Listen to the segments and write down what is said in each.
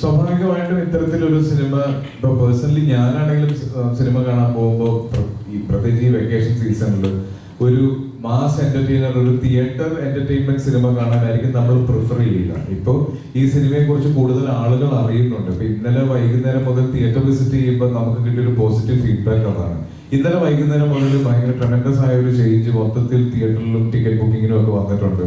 സ്വാഭാവികമായിട്ടും ഇത്തരത്തിലൊരു സിനിമ ഇപ്പൊ പേഴ്സണലി ഞാനാണെങ്കിലും സിനിമ കാണാൻ പോകുമ്പോൾ ഈ പ്രത്യേകിച്ച് ഈ വെക്കേഷൻ സീസണിൽ ഒരു മാസ് എന്റർടൈനർ ഒരു തിയേറ്റർ എന്റർടൈൻമെന്റ് സിനിമ കാണാനായിരിക്കും നമ്മൾ പ്രിഫർ ചെയ്യുക. ഇപ്പോൾ ഈ സിനിമയെ കുറിച്ച് കൂടുതൽ ആളുകൾ അറിയുന്നുണ്ട്. ഇപ്പൊ ഇന്നലെ വൈകുന്നേരം മുതൽ തിയേറ്റർ വിസിറ്റ് ചെയ്യുമ്പോൾ നമുക്ക് കിട്ടിയ ഒരു പോസിറ്റീവ് ഫീഡ്ബാക്ക് അതാണ്. ഇന്നലെ വൈകുന്നേരം മുതൽ ഭയങ്കര ട്രമൻഡസ് ആയ ഒരു ചേഞ്ച് മൊത്തത്തിൽ തിയേറ്ററിലും ടിക്കറ്റ് ബുക്കിങ്ങിനും ഒക്കെ വന്നിട്ടുണ്ട്.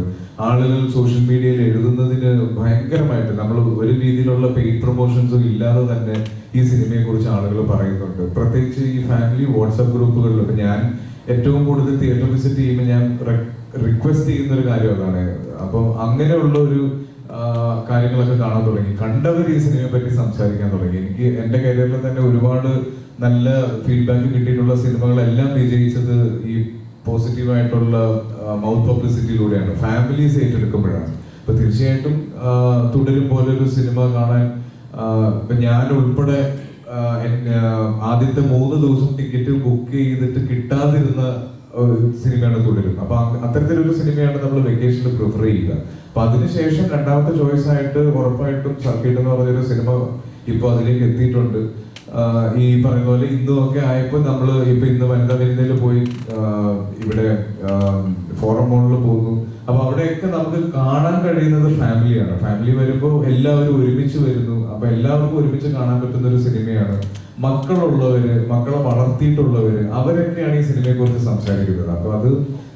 ആളുകൾ സോഷ്യൽ മീഡിയയിൽ എഴുതുന്നതിന് ഭയങ്കരമായിട്ട് നമ്മൾ ഒരു രീതിയിലുള്ള പെയ്ഡ് പ്രൊമോഷൻസും ഇല്ലാതെ തന്നെ ഈ സിനിമയെ കുറിച്ച് ആളുകൾ പറയുന്നുണ്ട്. പ്രത്യേകിച്ച് ഈ ഫാമിലി വാട്സാപ്പ് ഗ്രൂപ്പുകളിലൊക്കെ ഞാൻ ഏറ്റവും കൂടുതൽ തിയേറ്റർ വിസിറ്റ് ചെയ്യുമ്പോൾ ഞാൻ റിക്വസ്റ്റ് ചെയ്യുന്ന ഒരു കാര്യം അതാണ്. അപ്പം അങ്ങനെയുള്ള ഒരു കാര്യങ്ങളൊക്കെ കാണാൻ തുടങ്ങി. കണ്ടവർ ഈ സിനിമയെ പറ്റി സംസാരിക്കാൻ തുടങ്ങി. എനിക്ക് എന്റെ കരിയറിൽ തന്നെ ഒരുപാട് നല്ല ഫീഡ്ബാക്ക് കിട്ടിയിട്ടുള്ള സിനിമകളെല്ലാം വിജയിച്ചത് ഈ പോസിറ്റീവായിട്ടുള്ള മൗത്ത് പബ്ലിസിറ്റിയിലൂടെയാണ് ഫാമിലീസ് ഏറ്റെടുക്കുമ്പോഴാണ്. അപ്പൊ തീർച്ചയായിട്ടും തുടരും പോലെ ഒരു സിനിമ കാണാൻ ഞാൻ ഉൾപ്പെടെ ആദ്യത്തെ മൂന്ന് ദിവസം ടിക്കറ്റ് ബുക്ക് ചെയ്തിട്ട് കിട്ടാതിരുന്ന സിനിമയാണ് തുടരും അപ്പൊ അത്തരത്തിലൊരു സിനിമയാണ് നമ്മൾ വെക്കേഷനിൽ പ്രിഫർ ചെയ്യുക. അപ്പൊ അതിനുശേഷം രണ്ടാമത്തെ ചോയ്സ് ആയിട്ട് ഉറപ്പായിട്ടും സർക്കിട്ട് എന്ന് പറഞ്ഞൊരു സിനിമ ഇപ്പൊ അതിലേക്ക് എത്തിയിട്ടുണ്ട്. ഈ പറയുന്ന പോലെ ഇന്നും ഒക്കെ ആയപ്പോൾ നമ്മൾ ഇപ്പൊ ഇന്ന് വനിതാ വിരുന്നയിൽ പോയി ഇവിടെ ഫോറം മോളിൽ പോകുന്നു അപ്പൊ അവിടെയൊക്കെ നമുക്ക് കാണാൻ കഴിയുന്നത് ഫാമിലിയാണ് ഫാമിലി വരുമ്പോൾ എല്ലാവരും ഒരുമിച്ച് വരുന്നു. അപ്പൊ എല്ലാവർക്കും ഒരുമിച്ച് കാണാൻ പറ്റുന്ന ഒരു സിനിമയാണ്. മക്കളുള്ളവര് മക്കളെ വളർത്തിയിട്ടുള്ളവര് അവരൊക്കെയാണ് ഈ സിനിമയെ കുറിച്ച് സംസാരിക്കുന്നത്. അപ്പൊ അത്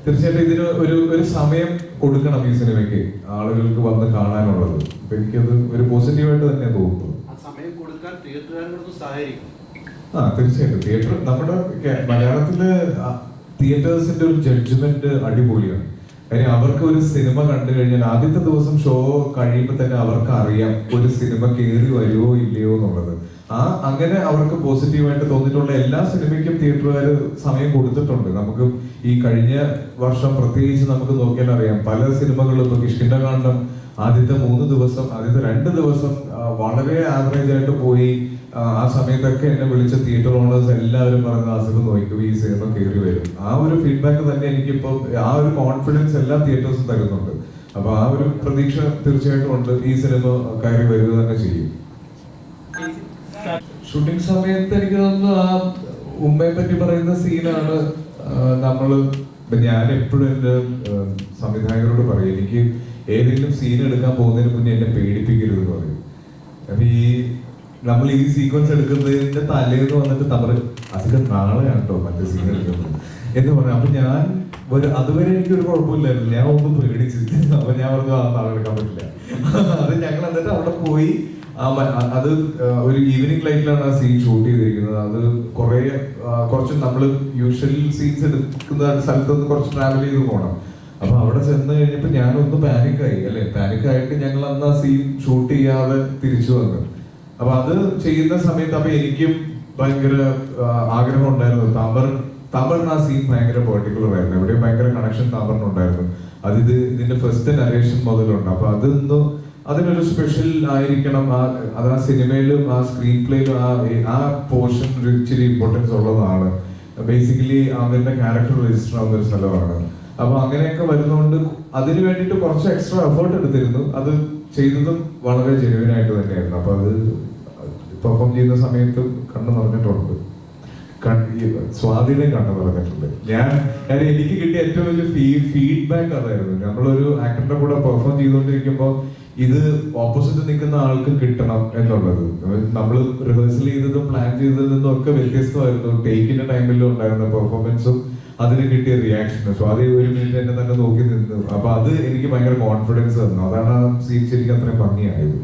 തീർച്ചയായിട്ടും ഇതിന് ഒരു ഒരു സമയം കൊടുക്കണം ഈ സിനിമയ്ക്ക് ആളുകൾക്ക് വന്ന് കാണാനുള്ളത്. അപ്പൊ എനിക്കത് ഒരു പോസിറ്റീവായിട്ട് തന്നെ തോന്നുന്നു ആ തീർച്ചയായിട്ടും. തിയേറ്റർ നമ്മുടെ മലയാളത്തിൽ തിയേറ്റേഴ്സിന്റെ ഒരു ജഡ്ജ്മെന്റ് അടിപൊളിയാണ്. കാര്യം അവർക്ക് ഒരു സിനിമ കണ്ടു കഴിഞ്ഞാൽ ആദ്യത്തെ ദിവസം ഷോ കഴിയുമ്പോൾ തന്നെ അവർക്ക് അറിയാം ഒരു സിനിമ കയറി വരുമോ ഇല്ലയോ എന്നുള്ളത്. ആ അങ്ങനെ അവർക്ക് പോസിറ്റീവായിട്ട് തോന്നിയിട്ടുള്ള എല്ലാ സിനിമയ്ക്കും തിയേറ്ററുകാർ സമയം കൊടുത്തിട്ടുണ്ട്. നമുക്ക് ഈ കഴിഞ്ഞ വർഷം പ്രത്യേകിച്ച് നമുക്ക് നോക്കിയാൽ അറിയാം പല സിനിമകളും ഇപ്പൊ കിഷ്കിണ്ടകാന്ഡം ആദ്യത്തെ മൂന്ന് ദിവസം ആദ്യത്തെ രണ്ട് ദിവസം വളരെ ആവറേജ് ആയിട്ട് പോയി. ആ, സമയത്തൊക്കെ എന്നെ വിളിച്ച തിയേറ്റർ ഓണേഴ്സ് എല്ലാവരും പറഞ്ഞ അസുഖം നോക്കും ഈ സിനിമ കയറി വരും. ആ ഒരു ഫീഡ്ബാക്ക് തന്നെ എനിക്കിപ്പോ ആ ഒരു കോൺഫിഡൻസ് എല്ലാ തിയേറ്റേഴ്സും തരുന്നുണ്ട്. അപ്പൊ ആ ഒരു പ്രതീക്ഷ തീർച്ചയായിട്ടും ഉണ്ട് ഈ സിനിമ കയറി വരിക തന്നെ ചെയ്യും. ഷൂട്ടിംഗ് സമയത്ത് എനിക്ക് തോന്നുന്നു ആ ഉമ്മയെ പറ്റി പറയുന്ന സീനാണ് നമ്മൾ ഞാൻ എപ്പോഴും എന്റെ ആ, സംവിധായകരോട് പറയും എനിക്ക് ഏതെങ്കിലും സീൻ എടുക്കാൻ പോകുന്നതിന് മുന്നേ എന്നെ പേടിപ്പിക്കരുത് എന്ന് പറയും. അപ്പൊ ഈ നമ്മൾ ഈ സീക്വൻസ് എടുക്കുന്നതിന്റെ തലേന്ന് വന്നിട്ട് നമ്മൾ അധികം നാളെയാണ് കേട്ടോ മറ്റേ സീൻ എടുക്കുന്നത്. എന്ന് പറഞ്ഞു അപ്പൊ ഞാൻ ഒരു അതുവരെ എനിക്ക് ഒരു കുഴപ്പമില്ലായിരുന്നു. ഞാൻ ഒന്നും പേടിച്ചു. അപ്പൊ ഞാൻ ആ നാളെ എടുക്കാൻ പറ്റില്ല. അത് ഞങ്ങൾ എന്നിട്ട് അവിടെ പോയി. അത് ഒരു ഈവനിങ് ലൈറ്റിലാണ് ആ സീൻ ഷൂട്ട് ചെയ്തിരിക്കുന്നത്. അത് കുറെ കുറച്ച് നമ്മൾ യൂഷ്വൽ സീൻസ് എടുക്കുന്ന സ്ഥലത്ത് നിന്ന് കുറച്ച് ട്രാവൽ ചെയ്ത് പോകണം അപ്പൊ അവിടെ ചെന്ന് കഴിഞ്ഞപ്പോ ഞാനൊന്ന് പാനിക്കായി അല്ലെ? പാനിക്കായിട്ട് ഞങ്ങൾ അന്ന് ആ സീൻ ഷൂട്ട് ചെയ്യാതെ തിരിച്ചു വന്നു. അപ്പൊ അത് ചെയ്യുന്ന സമയത്ത് അപ്പൊ എനിക്കും ഭയങ്കര ആഗ്രഹം ഉണ്ടായിരുന്നു. താമ്പർ താമ്പറിന് ആ സീൻ ഭയങ്കര പെർട്ടിക്കുലർ ആയിരുന്നു. എവിടെയും ഭയങ്കര കണക്ഷൻ താമ്പറിനുണ്ടായിരുന്നു അത് ഇത് ഇതിന്റെ ഫസ്റ്റ് നരേഷൻ മുതലുണ്ട്. അപ്പൊ അതൊന്ന് അതിനൊരു സ്പെഷ്യൽ ആയിരിക്കണം. ആ അത് ആ സിനിമയിലും ആ സ്ക്രീൻ പ്ലേയിലും ആ ആ പോർഷൻ ഒരു ഇച്ചിരി ഇമ്പോർട്ടൻസ് ഉള്ളതാണ്. ബേസിക്കലി അവരുടെ ക്യാരക്ടർ രജിസ്റ്റർ ആവുന്ന ഒരു സ്ഥലമാണ്. അപ്പൊ അങ്ങനെയൊക്കെ വരുന്നതുകൊണ്ട് അതിന് വേണ്ടിയിട്ട് കുറച്ച് എക്സ്ട്രാ എഫേർട്ട് എടുത്തിരുന്നു. അത് ചെയ്തതും വളരെ ജെനുവിനായിട്ട് തന്നെയായിരുന്നു. അപ്പൊ അത് പെർഫോം ചെയ്യുന്ന സമയത്ത് കണ്ണു നിറഞ്ഞിട്ടുണ്ട്. സ്വാധീനം കണ്ടു പറഞ്ഞിട്ടുണ്ട് ഞാൻ ഞാൻ എനിക്ക് കിട്ടിയ ഏറ്റവും വലിയ ഫീ ഫീഡ്ബാക്ക് അതായിരുന്നു. നമ്മളൊരു ആക്ടറിന്റെ കൂടെ പെർഫോം ചെയ്തുകൊണ്ടിരിക്കുമ്പോൾ ഇത് ഓപ്പോസിറ്റ് നിൽക്കുന്ന ആൾക്ക് കിട്ടണം എന്നുള്ളത്. നമ്മൾ റിഹേഴ്സൽ ചെയ്തതും പ്ലാൻ ചെയ്തതിൽ നിന്നും ഒക്കെ വ്യത്യസ്തമായിരുന്നു. ടേക്കിന്റെ ടൈമിലും ഉണ്ടായിരുന്ന പെർഫോമൻസും അതിന് കിട്ടിയ റിയാക്ഷൻ സോ അത് ഒരു മിനിറ്റ് എന്നെ തന്നെ നോക്കി നിന്നു. അപ്പൊ അത് എനിക്ക് ഭയങ്കര കോൺഫിഡൻസ് തന്നു. അതാണ് ആ സീൻ ശരിക്കും അത്രയും ഭംഗിയായത്.